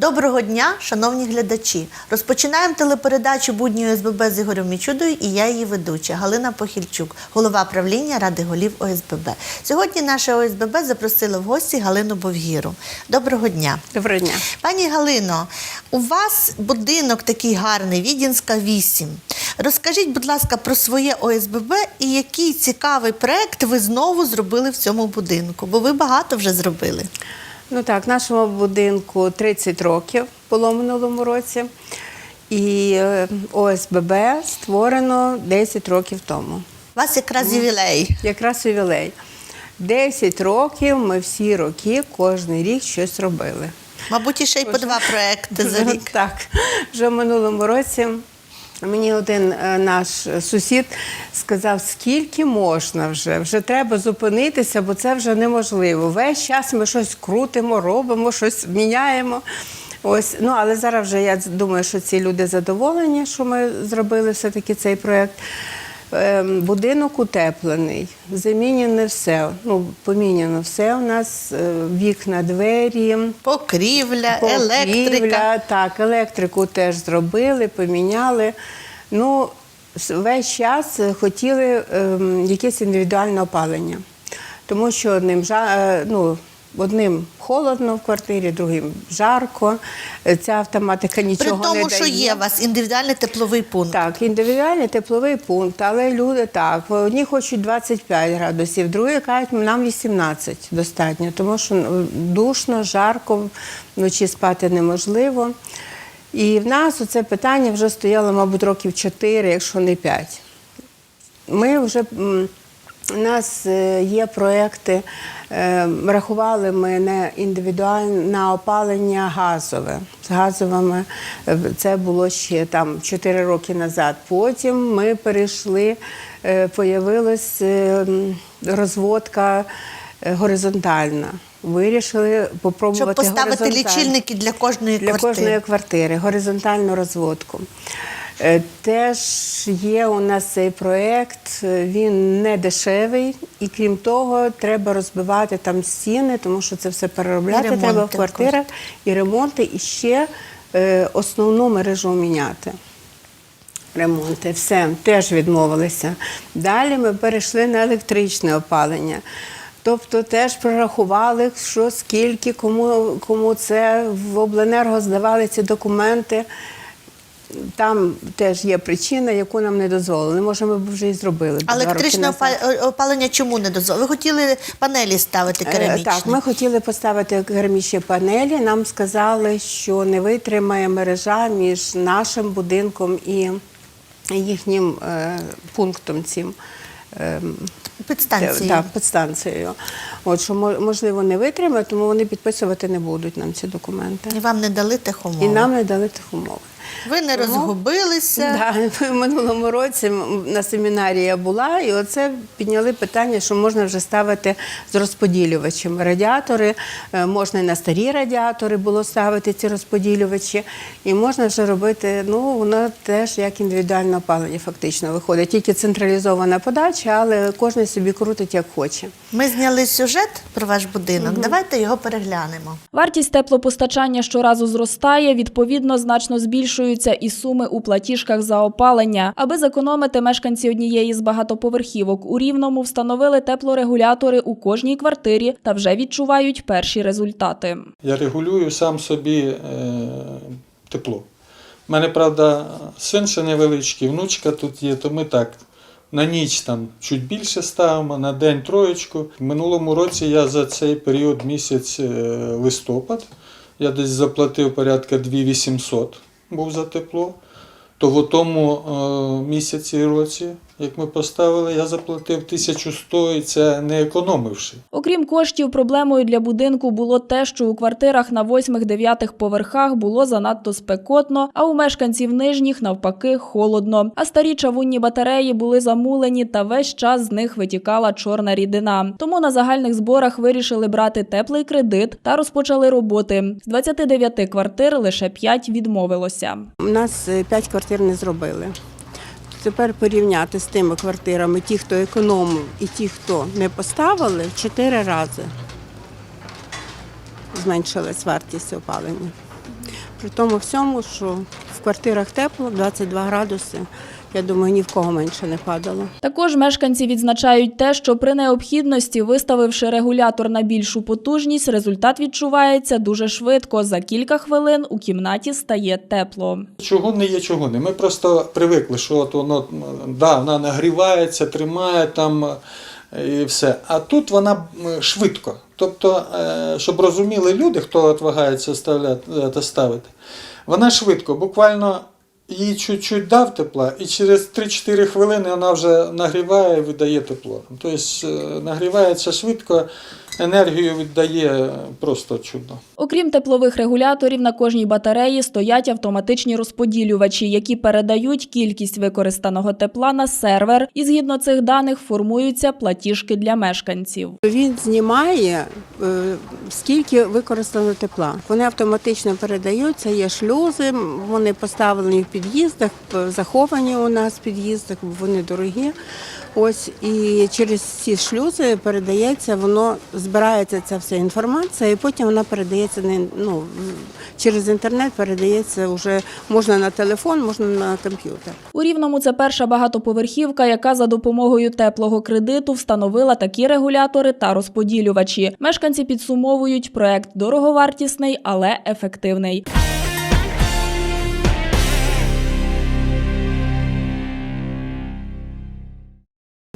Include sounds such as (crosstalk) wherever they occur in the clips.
Доброго дня, шановні глядачі. Розпочинаємо телепередачу будні ОСББ з Ігорем Мічудою і я її ведуча Галина Похильчук, голова правління Ради голів ОСББ. Сьогодні наша ОСББ запросила в гості Галину Бовгіру. Доброго дня. Доброго дня. Пані Галино, у вас будинок такий гарний, Відінська 8. Розкажіть, будь ласка, про своє ОСББ і який цікавий проект ви знову зробили в цьому будинку, бо ви багато вже зробили. Ну так, нашому будинку 30 років було в минулому році. І е, ОСББ створено 10 років тому. У вас якраз ювілей. Якраз ювілей. 10 років ми всі роки, кожен рік щось робили. Мабуть, ще й по два проекти за (laughs) рік. Так, вже в минулому році мені один е, наш сусід сказав, скільки можна вже, вже треба зупинитися, бо це вже неможливо. Весь час ми щось крутимо, робимо, щось міняємо. Ось, ну але зараз вже я думаю, що ці люди задоволені, що ми зробили все-таки цей проєкт. Ем, Будинок утеплений, замінене все. Ну, поміняно все у нас, е, вікна, двері. Покрівля, електрика. Так, електрику теж зробили, поміняли. Ну, весь час хотіли ем, якесь індивідуальне опалення. Тому що одним, е, ну, одним холодно в квартирі, другим жарко. Е, Ця автоматика При нічого не тому, дає. що є у вас індивідуальний тепловий пункт. Так, індивідуальний тепловий пункт, але люди так. Одні хочуть 25 градусів, другі кажуть, нам 18 достатньо, тому що ну, душно, жарко, вночі спати неможливо. І в нас це питання вже стояло, мабуть, років 4, якщо не 5. Ми вже у нас е, є проекти, е, рахували ми на індивідуальне на опалення газове. З газовими е, це було ще там 4 роки назад. Потім ми перейшли, появилась розводка горизонтальна. Вирішили попробувати Щоб поставити лічильники для кожної для квартири. кожної квартири, горизонтальну розводку. Е, Теж є у нас цей проєкт, він не дешевий, і крім того, треба розбивати там стіни, тому що це все переробляти ремонти треба в квартирах, і ремонти, і ще е, основну мережу міняти. Ремонти, все, теж відмовилися. Далі ми перейшли на електричне опалення. Тобто теж прорахували, що скільки, кому, кому це в обленерго здавали ці документи. Там теж є причина, яку нам не дозволили. Може, ми б вже і зробили. А електричне опалення чому не дозволили? Ви хотіли панелі ставити Е, керамічні? Так, ми хотіли поставити керамічні панелі. Нам сказали, що не витримає мережа між нашим будинком і їхнім е, пунктом цим. ем, Підстанції. Так, підстанцією. От що можливо не витримає, тому вони підписувати не будуть нам ці документи. І вам не дали тих умов. І нам не дали тих умов. Ви не Тому- розгубилися. Да, (laughs) в минулому році на семінарі я була, і оце підняли питання, що можна вже ставити з розподілювачами. Радіатори, е, можна і на старі радіатори було ставити ці розподілювачі, і можна вже робити, ну, воно теж як індивідуальне опалення фактично виходить. Тільки централізована подача, але кожен собі крутить як хоче. Ми зняли сюжет про ваш будинок. Давайте його переглянемо. Вартість теплопостачання щоразу зростає, відповідно, значно збільшуються і суми у платіжках за опалення. Аби зекономити, мешканці однієї з багатоповерхівок у Рівному встановили теплорегулятори у кожній квартирі та вже відчувають перші результати. Я регулюю сам собі е, тепло. У мене, правда, син ще невеличкий, внучка тут є, то ми так на ніч там чуть більше ставимо, на день троєчку. Минулому році я за цей період місяць е, листопад, я десь заплатив порядка 2800 був за тепло. То в тому е, місяці році, як ми поставили, я заплатив 1100 і це не економивши. Окрім коштів, проблемою для будинку було те, що у квартирах на 8-9 поверхах було занадто спекотно, а у мешканців нижніх навпаки холодно. А старі чавунні батареї були замулені, та весь час з них витікала чорна рідина. Тому на загальних зборах вирішили брати теплий кредит та розпочали роботи. З 29 квартир лише 5 відмовилося. У нас е, п'ять квартир не зробили. Тепер порівняти з тими квартирами, ті, хто економив, і ті, хто не поставили, в чотири рази зменшилась вартість опалення. При тому всьому, що в квартирах тепло, 22 градуси. Я думаю, ні в кого менше не падало. Також мешканці відзначають те, що при необхідності, виставивши регулятор на більшу потужність, результат відчувається дуже швидко. За кілька хвилин у кімнаті стає тепло. Чугунне є чугунне. Ми просто привикли, що от воно да, вона нагрівається, тримає там е, і все. А тут вона швидко. Тобто, е, щоб розуміли люди, хто от вагається ставляти, е, та ставити, вона швидко, буквально їй чуть-чуть дав тепла, і через 3-4 хвилини вона вже нагріває і видає тепло. Тобто е, нагрівається швидко, енергію віддає просто чудно. Окрім теплових регуляторів, на кожній батареї стоять автоматичні розподілювачі, які передають кількість використаного тепла на сервер, і згідно цих даних формуються платіжки для мешканців. Він знімає, е, скільки використано тепла. Вони автоматично передаються, є шлюзи, вони поставлені в під'їздах, заховані у нас в під'їздах, вони дорогі. Ось і через ці шлюзи передається, воно збирається ця вся інформація, і потім вона передається ну через інтернет, передається вже можна на телефон, можна на комп'ютер. У Рівному це перша багатоповерхівка, яка за допомогою теплого кредиту встановила такі регулятори та розподілювачі. Мешканці підсумовують, проект дороговартісний, але ефективний.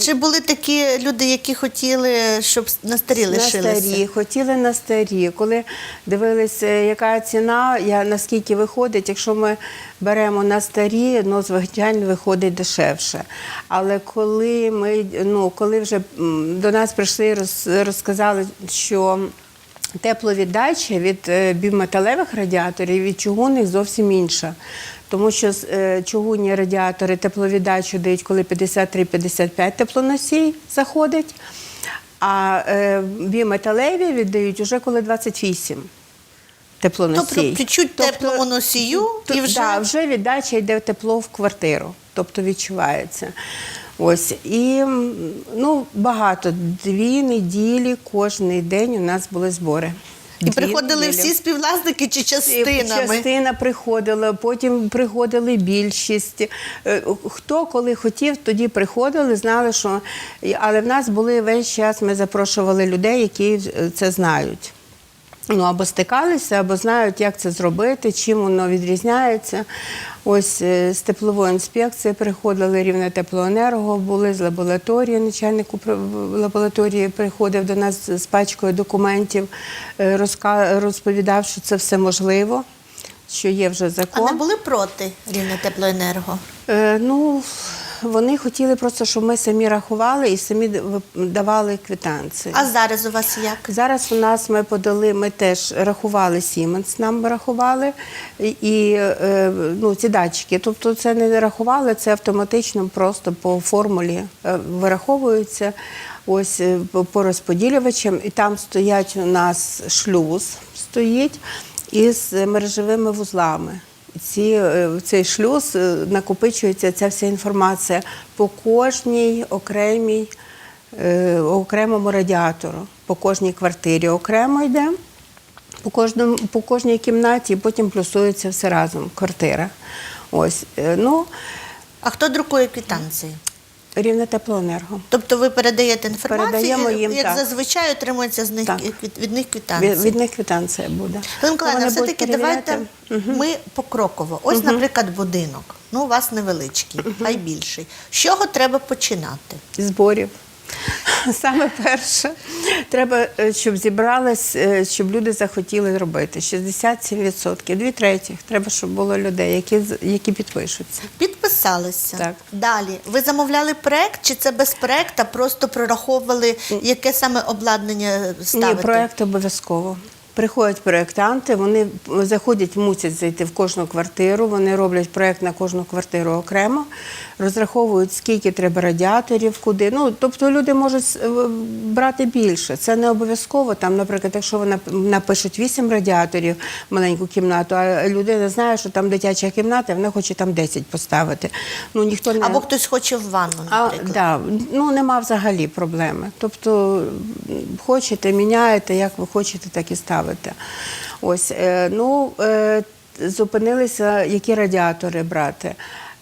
Чи були такі люди, які хотіли, щоб на старі на старі, хотіли на старі. Коли дивилися, яка ціна, я, наскільки виходить, якщо ми беремо на старі, ну, звичайно, виходить дешевше. Але коли ми, ну, коли вже до нас прийшли і роз, розказали, що тепловіддача від е, біометалевих радіаторів від чугунних зовсім інша. Тому що е, чугунні радіатори тепловіддачу дають, коли 53-55 теплоносій заходить, а е, біометалеві віддають вже коли 28 теплоносій. Тобто чуть теплому носію і вже да, вже віддача йде тепло в квартиру, тобто відчувається. Ось і ну багато дві неділі кожен день у нас були збори. І приходили всі співвласники чи частинами? Частина приходила, потім приходили більшість. Е, Хто коли хотів, тоді приходили, знали, що але в нас були весь час. Ми запрошували людей, які це знають. Ну, або стикалися, або знають, як це зробити, чим воно відрізняється. Ось е, з теплової інспекції приходили рівне теплоенерго, були з лабораторії. Начальник лабораторії приходив до нас з пачкою документів, е, розповідав, що це все можливо, що є вже закон. А не були проти рівне теплоенерго? Е, ну, вони хотіли просто, щоб ми самі рахували і самі давали квитанції. А зараз у вас як? Зараз у нас ми подали, ми теж рахували Siemens, нам рахували і е, ну, ці датчики. Тобто це не рахували, це автоматично просто по формулі е, вираховується. Ось е, по розподілювачам, і там стоять у нас шлюз стоїть із мережевими вузлами. Ці, е, цей шлюз е, накопичується ця вся інформація по кожній окремій е, окремому радіатору по кожній квартирі окремо йде, по, кожному, по кожній кімнаті, і потім плюсується все разом, квартира. Ось, ну, А хто друкує квитанції? Рівне теплоенерго. Тобто ви передаєте інформацію, Передаємо їм, як так. зазвичай отримується з них Так. від, від них квітанція. Від, від них квитанція буде. Миколаївна, все-таки давайте угу. ми покроково. Ось, наприклад, будинок. Ну, у вас невеличкий, а й більший. З чого треба починати? зборів. (laughs) Саме перше, треба, е, щоб зібрались, е, щоб люди захотіли робити. 67%. Дві третіх. Треба, щоб було людей, які, які підпишуться. Підписалися. Так. Далі. Ви замовляли проект, чи це без проекта, просто прораховували, яке саме обладнання ставити? Ні, проект обов'язково. Приходять проєктанти, вони заходять, мусять зайти в кожну квартиру, вони роблять проєкт на кожну квартиру окремо, розраховують, скільки треба радіаторів, куди. Ну, тобто люди можуть е, брати більше. Це не обов'язково. Там, наприклад, якщо вони напишуть 8 радіаторів маленьку кімнату, а людина знає, що там дитяча кімната, вона хоче там 10 поставити. Ну, ніхто не... Або хтось хоче в ванну, А, наприклад. да, ну нема взагалі проблеми. Тобто хочете, міняєте, як ви хочете, так і ставите. Ось, е, ну, е, зупинилися, які радіатори брати.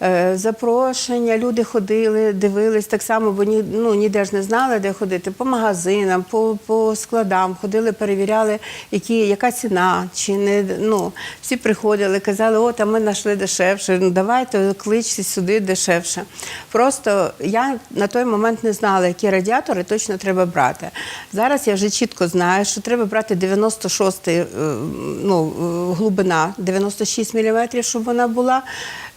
Е, Запрошення, люди ходили, дивились так само, бо ні, ну, ніде ж не знали, де ходити. По магазинам, по, по складам ходили, перевіряли, які, яка ціна, чи не ну, всі приходили, казали, о, там ми знайшли дешевше, ну давайте кличте сюди дешевше. Просто я на той момент не знала, які радіатори точно треба брати. Зараз я вже чітко знаю, що треба брати 96 е, ну, е, глибина, 96 мм, щоб вона була.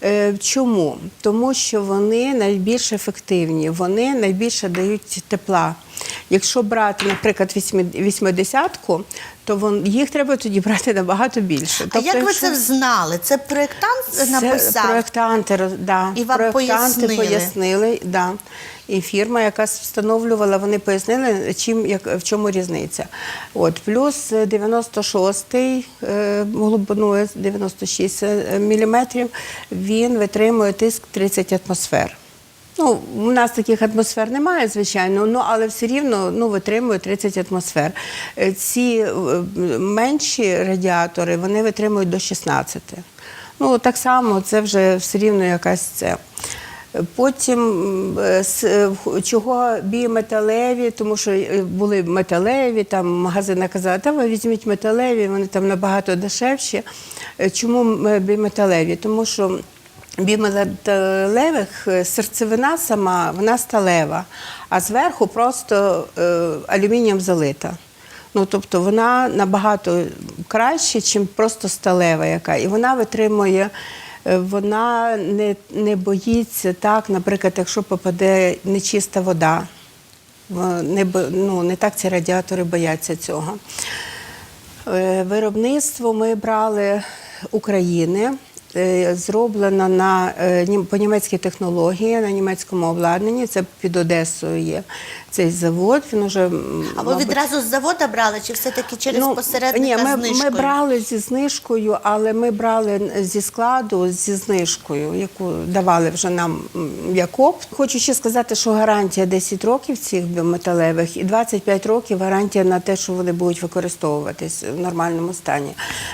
Е, Чому? Тому що вони найбільш ефективні, вони найбільше дають тепла. Якщо брати, наприклад, 80-ку, то вон, їх треба тоді брати набагато більше. А як ви якщо- це знали? Це проєктант це написав? проєктанти, да, І вам проєктанти пояснили? пояснили, да. І фірма, яка встановлювала, вони пояснили, чим, як, в чому різниця. От, плюс е, 96-й е, глибиною 96 мм, він витримує тиск 30 атмосфер. Ну, у нас таких атмосфер немає, звичайно, ну, але все рівно ну, витримує 30 атмосфер. Е, Ці е, менші радіатори вони витримують до 16. Ну, так само це вже все рівно якась це. Потім м, е, чого біометалеві, тому що були металеві, там магазини казали, та ви візьміть металеві, вони там набагато дешевші. Чому м, біометалеві? Тому що біометалевих е, серцевина сама, вона сталева, а зверху просто е, алюмінієм залита. Ну, тобто вона набагато краще, ніж просто сталева яка. І вона витримує, е, вона не, не боїться так, наприклад, якщо попаде нечиста вода. Е, Не, ну, не так ці радіатори бояться цього. Е, Виробництво ми брали України, е, зроблено на, е, по німецькій технології, на німецькому обладнанні. Це під Одесою є цей завод. Він уже, А ви мабуть, відразу з завода брали, чи все-таки через посередника Ну, ні, ми, знижкою? ми брали зі знижкою, але ми брали зі складу зі знижкою, яку давали вже нам м, як опт. Хочу ще сказати, що гарантія 10 років цих біометалевих і 25 років гарантія на те, що вони будуть використовуватись в нормальному стані.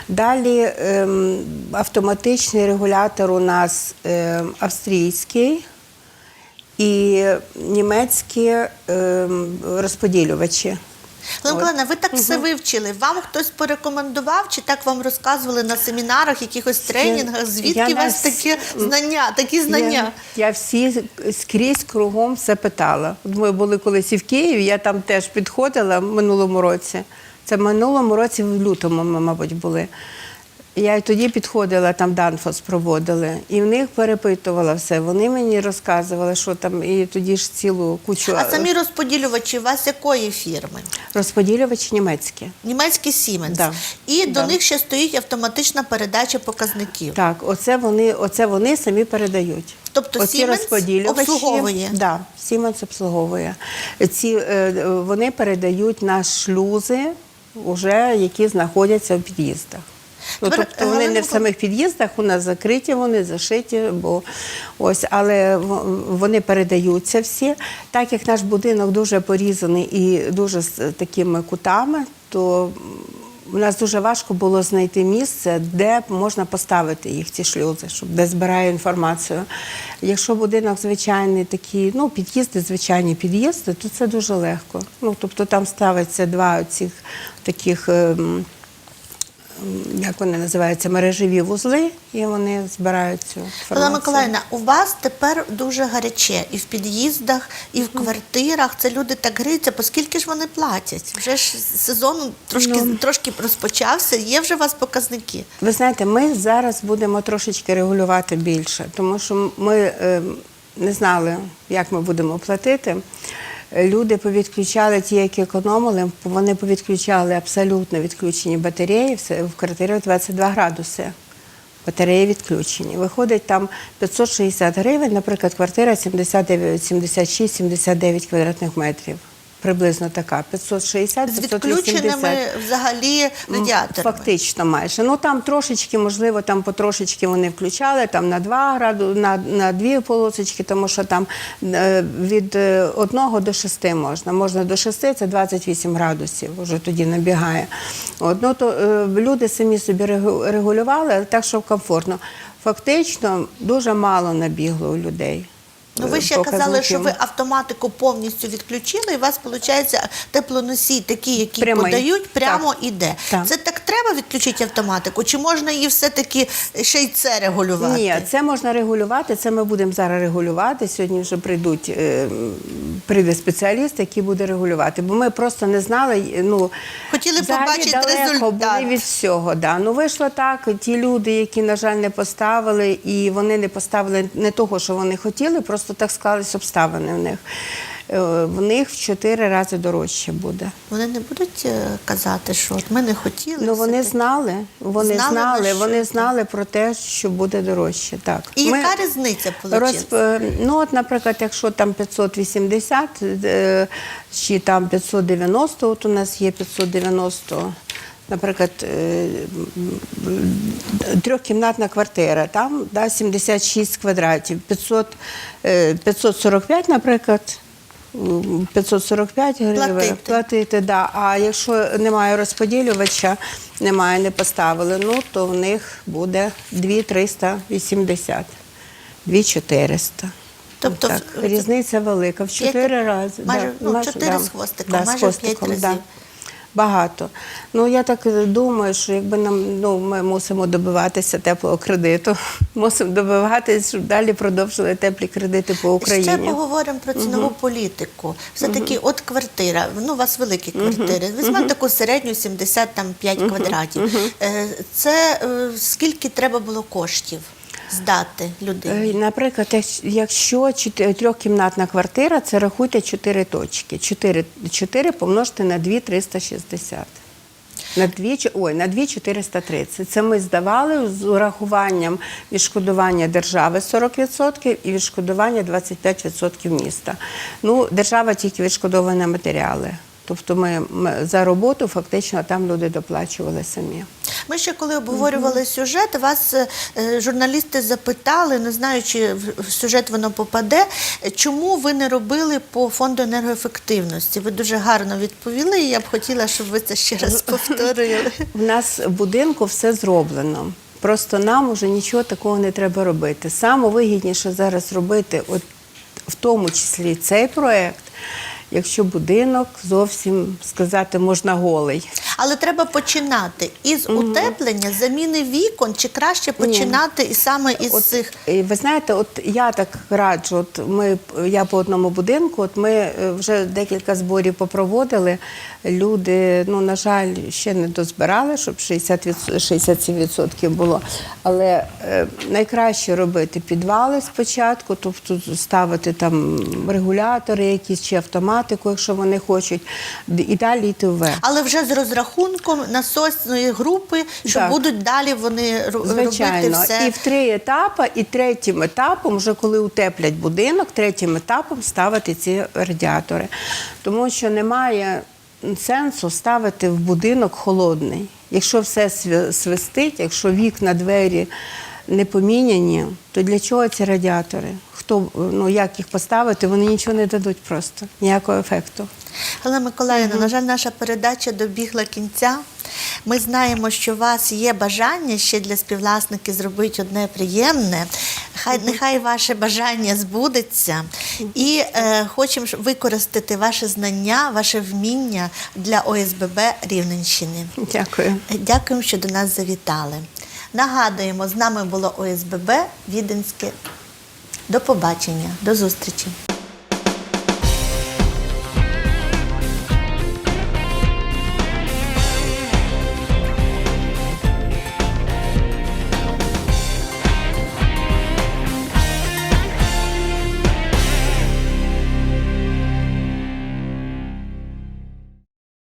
Далі ем, автоматичний регулятор у нас ем, австрійський і німецькі ем, розподілювачі. Миколаївна, ви так все вивчили. Вам хтось порекомендував, чи так вам розказували на семінарах, якихось тренінгах? Звідки я у вас нас- такі знання, такі знання? Я, я всі скрізь кругом все питала. Ми були колись і в Києві, я там теж підходила в минулому році. Це в минулому році, в лютому, ми, мабуть, були. Я тоді підходила, там Данфос проводили, і в них перепитувала все. Вони мені розказували, що там, і тоді ж цілу кучу А самі розподілювачі у вас якої фірми? розподілювачі німецькі. Німецький Siemens. Да. І до них ще стоїть автоматична передача показників. Так, оце вони, оце вони самі передають. Тобто Оці Siemens обслуговує? Да, Siemens обслуговує. Ці, е, вони передають на шлюзи, уже, які знаходяться в під'їздах. Ну, Тепер, тобто вони не в самих під'їздах, у нас закриті, вони зашиті, бо ось, але вони передаються всі. Так як наш будинок дуже порізаний і дуже з такими кутами, то у нас дуже важко було знайти місце, де можна поставити їх ці шлюзи, щоб де збирає інформацію. Якщо будинок звичайний такий, ну під'їзди, звичайні під'їзди, то це дуже легко. Ну тобто там ставиться два цих таких. Як вони називаються, мережеві вузли, і вони збирають цю Олена. Миколаївна, у вас тепер дуже гаряче і в під'їздах, і в квартирах. Це люди так гріються, оскільки ж вони платять. Вже ж сезон трошки, Ну. трошки розпочався, є вже у вас показники. Ви знаєте, ми зараз будемо трошечки регулювати більше, тому що ми е, не знали, як ми будемо платити. Люди повідключали ті, які економили, вони повідключали абсолютно відключені батареї, в квартирі 22 градуси. Батареї відключені. Виходить там 560 гривень, наприклад, квартира 76-79 квадратних метрів. Приблизно така, 560 З 580 відключеними взагалі радіаторами. Фактично майже. Ну там трошечки, можливо, там потрошечки вони включали, там на 2 граду, на, на дві полосочки, тому що там е, від 1 до 6 можна. Можна до 6, це 28 градусів, вже тоді набігає. От, ну, то, е, люди самі собі регу- регулювали, так, щоб комфортно. Фактично дуже мало набігло у людей. Ну, ви ще казали, що ви автоматику повністю відключили, і у вас виходить теплоносій, такий, який Прямий. подають, прямо Так. іде. Так. Це так треба відключити автоматику? Чи можна її все-таки ще й це регулювати? Ні, це можна регулювати. Це ми будемо зараз регулювати. Сьогодні вже прийдуть е, прийде спеціаліст, який буде регулювати. Бо ми просто не знали. Ну Хотіли побачити далеко результат. були від всього. Да. Ну вийшло так. Ті люди, які на жаль не поставили, і вони не поставили не того, що вони хотіли, просто так склались обставини в них. Е, В них в чотири рази дорожче буде. Вони не будуть е, казати, що от ми не хотіли. Ну вони знали, вони Знали, знали, вони знали про те, що буде дорожче. Так. І Ми- яка різниця? Розп... е, Ну, от, наприклад, якщо там 580 е, чи там 590, от у нас є 590, наприклад, трьохкімнатна квартира, там да, 76 квадратів, 500, е, 545, наприклад. М, 545 гривень Платити. платити, да. А якщо немає розподілювача, немає, не поставили, ну то в них буде 2380, 2400. Тобто так, різниця велика, в чотири рази. майже, ну, майже, чотири з хвостиком, да, з майже в хвостиком, п'ять да. Багато. Ну я так думаю, що якби нам ну ми мусимо добиватися теплого кредиту, (laughs) мусимо добиватися, щоб далі продовжили теплі кредити по Україні. Ще поговоримо про цінову політику. Все-таки от квартира, ну у вас великі квартири. Візьмемо таку середню 75 квадратів. Е, Це е, скільки треба було коштів здати Е, людині? Наприклад, якщо- трьохкімнатна квартира, це рахуйте 4 точки. 4, 4 помножити на 2 360. На 2, чи- ой, на 2 430. Це ми здавали з урахуванням відшкодування держави 40% і відшкодування 25% міста. Ну, держава тільки відшкодовує на матеріали. Тобто ми, ми за роботу фактично там люди доплачували самі. Ми ще коли обговорювали сюжет, вас е, журналісти запитали, не знаю, чи в сюжет воно попаде, чому ви не робили по фонду енергоефективності? Ви дуже гарно відповіли, і я б хотіла, щоб ви це ще раз (laughs) повторили. У нас в будинку все зроблено. Просто нам уже нічого такого не треба робити. Саме вигідніше зараз робити, от в тому числі цей проект, якщо будинок зовсім сказати можна голий. Але треба починати із утеплення, заміни вікон, чи краще починати і саме із От, цих. ви знаєте, от я так раджу, от ми, я по одному будинку, от ми е, вже декілька зборів попроводили. Люди, ну, на жаль, ще не дозбирали, щоб 60 67% було. Але е, найкраще робити підвали спочатку, тобто ставити там регулятори якісь чи автоматику, якщо вони хочуть, і далі йти вверх. Але вже з розрахунком насосної групи, що Так. будуть далі вони ру- робити все. і в три етапи, і третім етапом, вже коли утеплять будинок, третім етапом ставити ці радіатори. Тому що немає сенсу ставити в будинок холодний. Якщо все свистить, якщо вікна, двері не поміняні, то для чого ці радіатори? Хто ну як їх поставити? Вони нічого не дадуть просто ніякого ефекту. Галина Миколаївна, на жаль, наша передача добігла кінця. Ми знаємо, що у вас є бажання ще для співвласників зробити одне приємне. Хай нехай ваше бажання збудеться, і е, хочемо використати ваше знання, ваше вміння для ОСББ Рівненщини. Дякую. Дякуємо, що до нас завітали. Нагадуємо, з нами було ОСББ Віденське. До побачення, до зустрічі.